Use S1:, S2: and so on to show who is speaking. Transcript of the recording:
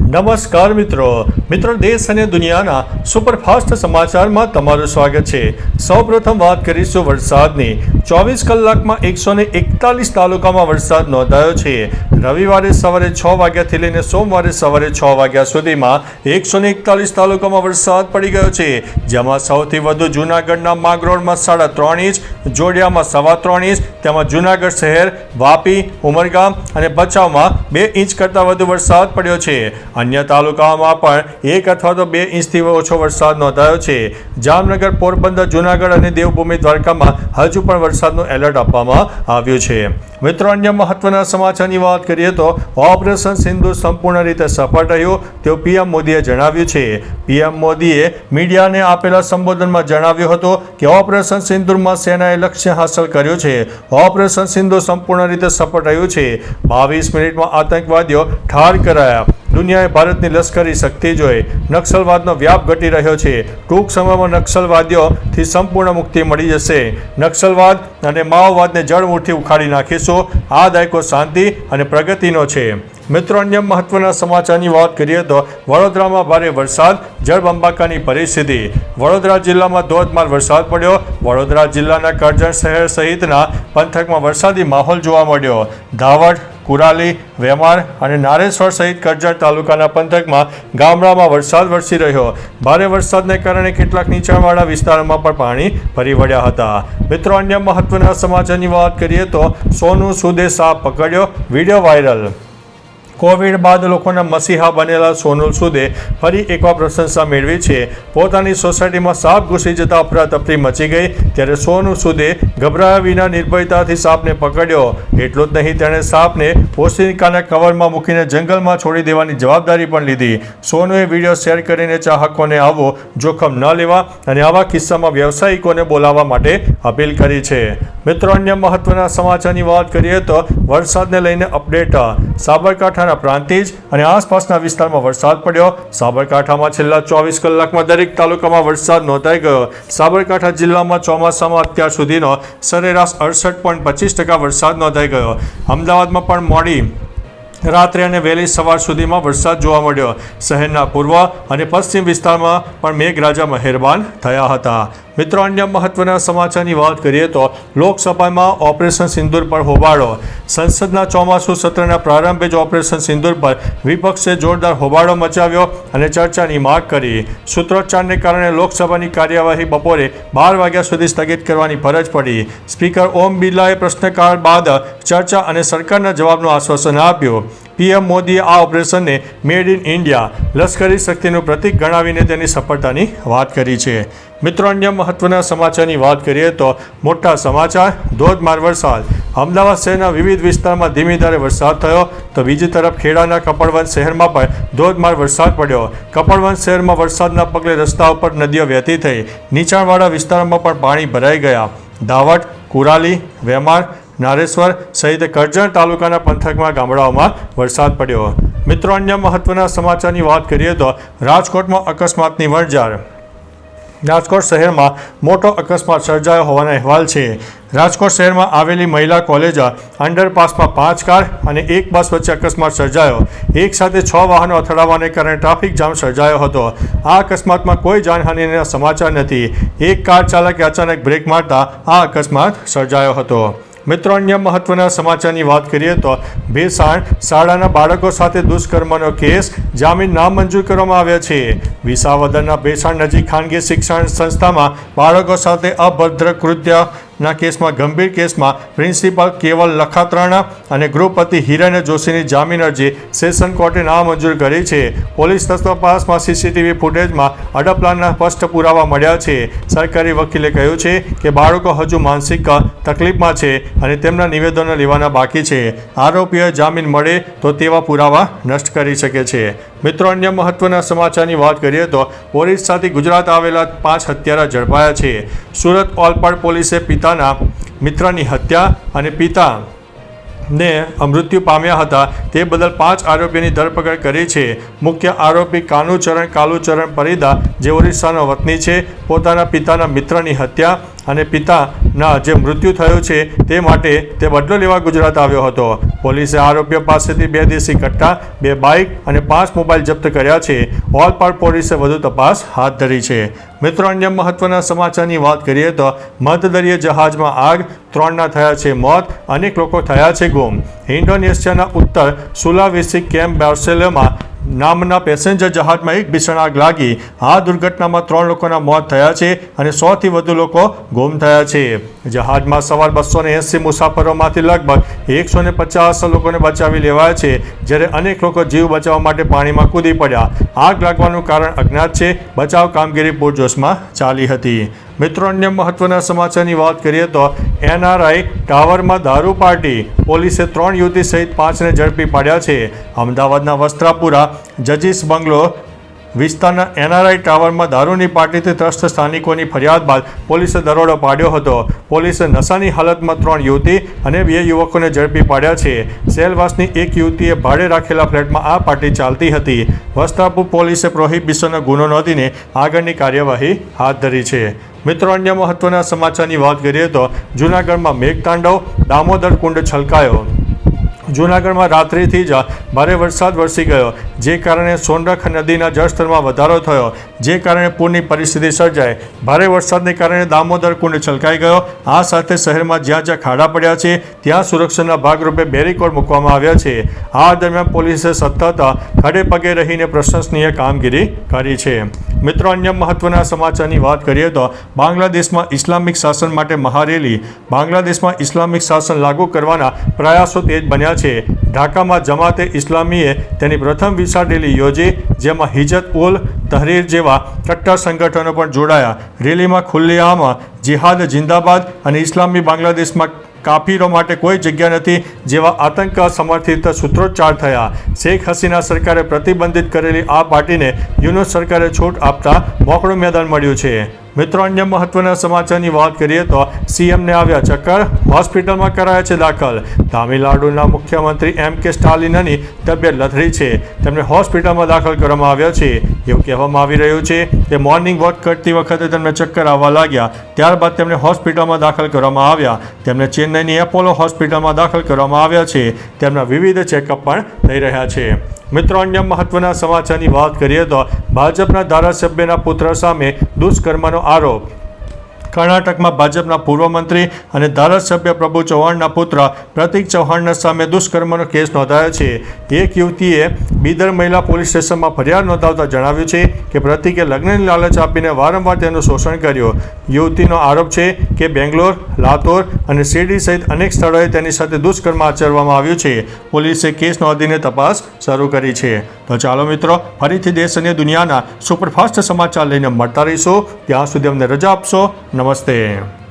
S1: નમસ્કાર મિત્રો. મિત્રો, દેશ અને દુનિયાના સુપરફાસ્ટ સમાચારમાં તમારું સ્વાગત છે. સૌપ્રથમ વાત કરીશું વરસાદની. ચોવીસ કલાકમાં એકસો ને એકતાલીસ તાલુકામાં વરસાદ નોંધાયો છે. રવિવારે સવારે છ વાગ્યાથી લઈને સોમવારે સવારે છ વાગ્યા સુધીમાં એકસો ને એકતાલીસ તાલુકામાં વરસાદ પડી ગયો છે. જેમાં સૌથી વધુ જૂનાગઢના માંગરોળમાં સાડા ત્રણ ઇંચ, જોડિયામાં સવા ત્રણ ઇંચ, તેમાં જૂનાગઢ શહેર, વાપી, ઉમરગામ અને ભચાઉમાં બે ઇંચ કરતાં વધુ વરસાદ પડ્યો છે. અન્ય તાલુકાઓમાં પણ એક અથવા તો બે ઇંચથી ઓછો વરસાદ નોંધાયો છે. જામનગર, પોરબંદર, જૂનાગઢ અને દેવભૂમિ દ્વારકામાં હજુ પણ વરસાદનું એલર્ટ આપવામાં આવ્યું છે. મિત્રો, અન્ય મહત્વના સમાચારની વાત કરીએ તો ઓપરેશન સિંધુ સંપૂર્ણ રીતે સફળ રહ્યું, તેવું પીએમ મોદીએ જણાવ્યું છે. પીએમ મોદીએ મીડિયાને આપેલા સંબોધનમાં જણાવ્યું હતું કે ઓપરેશન સિંધુમાં સેનાએ લક્ષ્ય હાંસલ કર્યું છે. ઓપરેશન સિંધુ સંપૂર્ણ રીતે સફળ રહ્યું છે. બાવીસ મિનિટમાં આતંકવાદીઓ ઠાર કરાયા. દુનિયાએ ભારતની લશ્કરી શક્તિ જોઈ નક્સલવાદનો વ્યાપ ઘટી રહ્યો છે. ટૂંક સમયમાં નક્સલવાદીઓથી સંપૂર્ણ મુક્તિ મળી જશે. નક્સલવાદ અને માઓવાદને જળમૂળથી ઉખાડી નાખીશું. આ દાયકો શાંતિ અને પ્રગતિનો છે. મિત્રો, અન્ય મહત્વના સમાચારની વાત કરીએ તો વડોદરામાં ભારે વરસાદ જળબંબાકાની પરિસ્થિતિ. વડોદરા જિલ્લામાં ધોધમાર વરસાદ પડ્યો. વડોદરા જિલ્લાના કરજણ શહેર સહિતના પંથકમાં વરસાદી માહોલ જોવા મળ્યો. ધાવડ કુરાલી વેમાર અને નારેશ્વર સહિત કરજણ તાલુકાના પંથકમાં ગામડામાં વરસાદ વરસી રહ્યો. ભારે વરસાદને કારણે કેટલાક નીચાણવાળા વિસ્તારોમાં પણ પાણી ભરી વળ્યા હતા. મિત્રો, અન્ય મહત્વના સમાચારની વાત કરીએ તો સોનું સુદે સાપ પકડ્યો, વીડિયો વાયરલ કોવિડ બાદ લોકોના મસીહા બનેલા સોનલ સુદે ફરી એકવાર પ્રશંસા મેળવી છે. પોતાની સોસાયટીમાં સાપ ઘૂસી જતા અફરાતફરી મચી ગઈ, ત્યારે સોનુ સુદે ગભરાયા વિના નિર્ભયતાથી સાપને પકડ્યો. એટલું જ નહીં, તેણે સાપને પોસ્તિકાના કવરમાં મૂકીને જંગલમાં છોડી દેવાની જવાબદારી પણ લીધી. સોનુએ વીડિયો શેર કરીને ચાહકોને આવો જોખમ ન લેવા અને આવા કિસ્સામાં વ્યવસાયિકોને બોલાવવા માટે અપીલ કરી છે. મિત્રો, અન્ય મહત્વના સમાચારની વાત કરીએ તો વરસાદને લઈને અપડેટ. સાબરકાંઠાના પ્રાંતિજ અને આસપાસના વિસ્તારમાં વરસાદ પડ્યો. સાબરકાંઠામાં છેલ્લા ચોવીસ કલાકમાં દરેક તાલુકામાં વરસાદ નોંધાઈ ગયો. સાબરકાંઠા જિલ્લામાં ચોમાસામાં અત્યાર સુધીનો સરેરાશ અડસઠ પોઈન્ટ પચીસ ટકા વરસાદ નોંધાઈ ગયો. અમદાવાદમાં પણ મોડી રાત્રે અને વહેલી સવાર સુધીમાં વરસાદ જોવા મળ્યો. શહેરના પૂર્વ અને પશ્ચિમ વિસ્તારમાં પણ મેઘરાજા મહેરબાન થયા હતા. મિત્રો, અન્ય મહત્વના સમાચારની વાત કરીએ તો લોકસભામાં ઓપરેશન સિંદુર પર હોબાળો. સંસદના ચોમાસુ સત્રના પ્રારંભે જ ઓપરેશન સિંદુર પર વિપક્ષે જોરદાર હોબાળો મચાવ્યો અને ચર્ચાની માગ કરી. સૂત્રોચ્ચારને કારણે લોકસભાની કાર્યવાહી બપોરે બાર વાગ્યા સુધી સ્થગિત કરવાની ફરજ પડી. સ્પીકર ઓમ બિરલાએ પ્રશ્નકાળ બાદ ચર્ચા અને સરકારના જવાબનું આશ્વાસન આપ્યું. પીએમ મોદીએ આ ઓપરેશનને મેડ ઇન ઇન્ડિયા લશ્કરી શક્તિનું પ્રતીક ગણાવીને તેની સફળતાની વાત કરી છે. મિત્રો, અન્ય મહત્વના સમાચારની વાત કરીએ તો મોટા સમાચાર. ધોધમાર વરસાદ. અમદાવાદ શહેરના વિવિધ વિસ્તારમાં ધીમી ધારે વરસાદ થયો તો બીજી તરફ ખેડાના કપડવંત શહેરમાં પણ ધોધમાર વરસાદ પડ્યો. કપડવંત શહેરમાં વરસાદના પગલે રસ્તા ઉપર નદીઓ વહેતી થઈ. નીચાણવાળા વિસ્તારોમાં પણ પાણી ભરાઈ ગયા. દાવટ, કુરાલી વેમાર નારેશ્વર સહિત કરજણ તાલુકાના પંથકમાં, ગામડાઓમાં વરસાદ પડ્યો. મિત્રો, અન્ય મહત્વના સમાચારની વાત કરીએ તો રાજકોટમાં અકસ્માતની વણઝાર. રાજકોટ શહેરમાં મોટો અકસ્માત સર્જાયો હોવાના અહેવાલ છે. રાજકોટ શહેરમાં આવેલી મહિલા કોલેજ અંડરપાસમાં પાંચ કાર અને એક બસ વચ્ચે અકસ્માત સર્જાયો. એક સાથે છ વાહનો અથડાવાને કારણે ટ્રાફિક જામ સર્જાયો હતો. આ અકસ્માતમાં કોઈ જાનહાનિના સમાચાર નથી. એક કાર ચાલકે અચાનક બ્રેક મારતા આ અકસ્માત સર્જાયો હતો. મિત્રો, અન્ય મહત્વના સમાચારની વાત કરીએ તો ભેસાણ શાળાના બાળકો સાથે દુષ્કર્મનો કેસ જામીન નામંજૂર કરવામાં આવ્યા છે. વિસાવદરના ભેસાણ નજીક ખાનગી શિક્ષણ સંસ્થામાં બાળકો સાથે અભદ્ર કૃત્યના કેસમાં, ગંભીર કેસમાં પ્રિન્સિપાલ કેવલ લખાત્રાણા અને ગૃહપતિ હિરણ જોશીની જામીન અરજી સેશન કોર્ટે નામંજૂર કરી છે. પોલીસ તપાસમાં સીસીટીવી ફૂટેજમાં અડપલાના સ્પષ્ટ પુરાવા મળ્યા છે. સરકારી વકીલે કહ્યું છે કે બાળકો હજુ માનસિક તકલીફમાં છે અને તેમના નિવેદનો લેવાના બાકી છે. આરોપીઓએ જામીન મળે તો તેવા પુરાવા નષ્ટ કરી શકે છે. મિત્રો, અન્ય મહત્વના સમાચારની વાત કરીએ તો ઓરિસ્સાથી ગુજરાત આવેલા પાંચ હત્યારા ઝડપાયા છે. સુરત ઓલપાડ પોલીસે પિતાના મિત્રની હત્યા અને પિતા ને મૃત્યુ પામ્યા હતા. તે બદલ પાંચ આરોપીની ધરપકડ કરી છે. મુખ્ય આરોપી કાનુચરણ, કાલુચરણ પરિદા, જે ઓરિસ્સાનો વતની છે, પોતાના પિતાના મિત્રની હત્યા અને પિતાના જે મૃત્યુ થયું છે તે માટે તે બદલો લેવા ગુજરાત આવ્યો હતો. પોલીસે આરોપીઓ પાસેથી બે દેશી કટ્ટા, બે બાઇક અને પાંચ મોબાઈલ જપ્ત કર્યા છે. ઓલપાડ પોલીસે વધુ તપાસ હાથ ધરી છે. મિત્રો, અન્ય મહત્વના સમાચારની વાત કરીએ તો મધદરીય જહાજમાં આગ, ત્રણના થયા છે મોત, અનેક લોકો થયા છે ગુમ. ઇન્ડોનેશિયાના ઉત્તર સુલાવેસી કેમ્પ બાર્સેલોમાં નામના પેસેન્જર જહાજમાં એક ભીષણ આગ લાગી. આ દુર્ઘટનામાં ત્રણ લોકોના મોત થયા છે અને સોથી વધુ લોકો ગુમ થયા છે. જહાજમાં સવાર બસો ને એંસી મુસાફરોમાંથી લગભગ એકસો ને પચાસ લોકોને બચાવી લેવાયા છે, જ્યારે અનેક લોકો જીવ બચાવવા માટે પાણીમાં કૂદી પડ્યા. આગ લાગવાનું કારણ અજ્ઞાત છે. બચાવ કામગીરી પૂરજોશમાં ચાલી હતી. મિત્રો, અન્ય મહત્વના સમાચારની વાત કરીએ તો એનઆરઆઈ ટાવરમાં દારૂ પાર્ટી. પોલીસે ત્રણ યુવતી સહિત પાંચને ઝડપી પાડ્યા છે. અમદાવાદના વસ્ત્રાપુરા જજીસ બંગલો વિસ્તારના એનઆરઆઈ ટાવરમાં દારૂની પાર્ટીથી ત્રસ્ત સ્થાનિકોની ફરિયાદ બાદ પોલીસે દરોડો પાડ્યો હતો. પોલીસે નશાની હાલતમાં ત્રણ યુવતી અને બે યુવકોને ઝડપી પાડ્યા છે. સેલવાસની એક યુવતીએ ભાડે રાખેલા ફ્લેટમાં આ પાર્ટી ચાલતી હતી. વસ્ત્રાપુર પોલીસે પ્રોહિબિશનનો ગુનો નોંધીને આગળની કાર્યવાહી હાથ ધરી છે. મિત્રો, અન્ય મહત્વના સમાચારની વાત કરીએ તો જૂનાગઢમાં મેઘતાંડવ, દામોદર કુંડ છલકાયો. જૂનાગઢમાં રાત્રિથી જ ભારે વરસાદ વરસી ગયો જે કારણે સોનરખ નદીના જળસ્તરમાં વધારો થયો. જે કારણે પૂરની પરિસ્થિતિ સર્જાઈ. ભારે વરસાદને કારણે દામોદર કુંડ છલકાઈ ગયો. આ સાથે શહેરમાં જ્યાં જ્યાં ખાડા પડ્યા છે, ત્યાં સુરક્ષાના ભાગરૂપે બેરીકોડ મૂકવામાં આવ્યા છે. આ દરમિયાન પોલીસે સતત ખડે પગે રહીને પ્રશંસનીય કામગીરી કરી છે. મિત્રો, અન્ય મહત્વના સમાચારની વાત કરીએ તો બાંગ્લાદેશમાં ઇસ્લામિક શાસન માટે મહારેલી, બાંગ્લાદેશમાં ઇસ્લામિક શાસન લાગુ કરવાના પ્રયાસો તેજ બન્યા છે. ઢાકામાં જમાતે ઇસ્લામીએ તેની પ્રથમ વિશાળ રેલી યોજી, જેમાં હિજત ઉલ તહરીર જેવા કટ્ટર સંગઠનો પણ જોડાયા. રેલીમાં ખુલ્લેઆમ જિહાદ, જિંદાબાદ અને ઇસ્લામી બાંગ્લાદેશમાં કાફીરો માટે કોઈ જગ્યા નથી જેવા આતંક સમર્થિત સૂત્રોચ્ચાર થયા. શેખ હસીના સરકારે પ્રતિબંધિત કરેલી આ પાર્ટીને યુનુસ સરકારે છૂટ આપતા મોકળું મેદાન મળ્યું છે. મિત્રો, અન્ય મહત્વના સમાચારની વાત કરીએ તો સીએમને આવ્યા ચક્કર. હોસ્પિટલમાં કરાયા છે દાખલ. તામિલનાડુના મુખ્યમંત્રી એમ કે સ્ટાલિનની તબિયત લથડી છે. તેમને હોસ્પિટલમાં દાખલ કરવામાં આવ્યા છે. એવું કહેવામાં આવી રહ્યું છે કે મોર્નિંગ વોક કરતી વખતે તેમને ચક્કર આવવા લાગ્યા. ત્યારબાદ તેમને હોસ્પિટલમાં દાખલ કરવામાં આવ્યા. તેમને ચેન્નઈની એપોલો હોસ્પિટલમાં દાખલ કરવામાં આવ્યા છે. તેમના વિવિધ ચેકઅપ પણ થઈ રહ્યા છે. મિત્રો અન્ય મહત્વના સમાચારની વાત કરીએ તો ભાજપના ધારાસભ્યના પુત્ર સામે દુષ્કર્મનો આરોપ. કર્ણાટકમાં ભાજપના પૂર્વ મંત્રી અને ધારાસભ્ય પ્રભુ ચૌહાણના પુત્ર પ્રતિક ચૌહાણના સામે દુષ્કર્મનો કેસ નોંધાયો છે. એક યુવતીએ બીદર મહિલા પોલીસ સ્ટેશનમાં ફરિયાદ નોંધાવતા જણાવ્યું છે કે પ્રતિકે લગ્નની લાલચ આપીને વારંવાર તેનું શોષણ કર્યું. યુવતીનો આરોપ છે કે બેંગ્લોર, લાતોર અને શિરડી સહિત અનેક સ્થળોએ તેની સાથે દુષ્કર્મ આચરવામાં આવ્યું છે. પોલીસે કેસ નોંધીને તપાસ શરૂ કરી છે. તો ચાલો મિત્રો, ફરીથી દેશ અને દુનિયાના સુપરફાસ્ટ સમાચાર લઈને મળતા રહીશું. ત્યાં સુધી અમને રજા આપશો. નમસ્તે.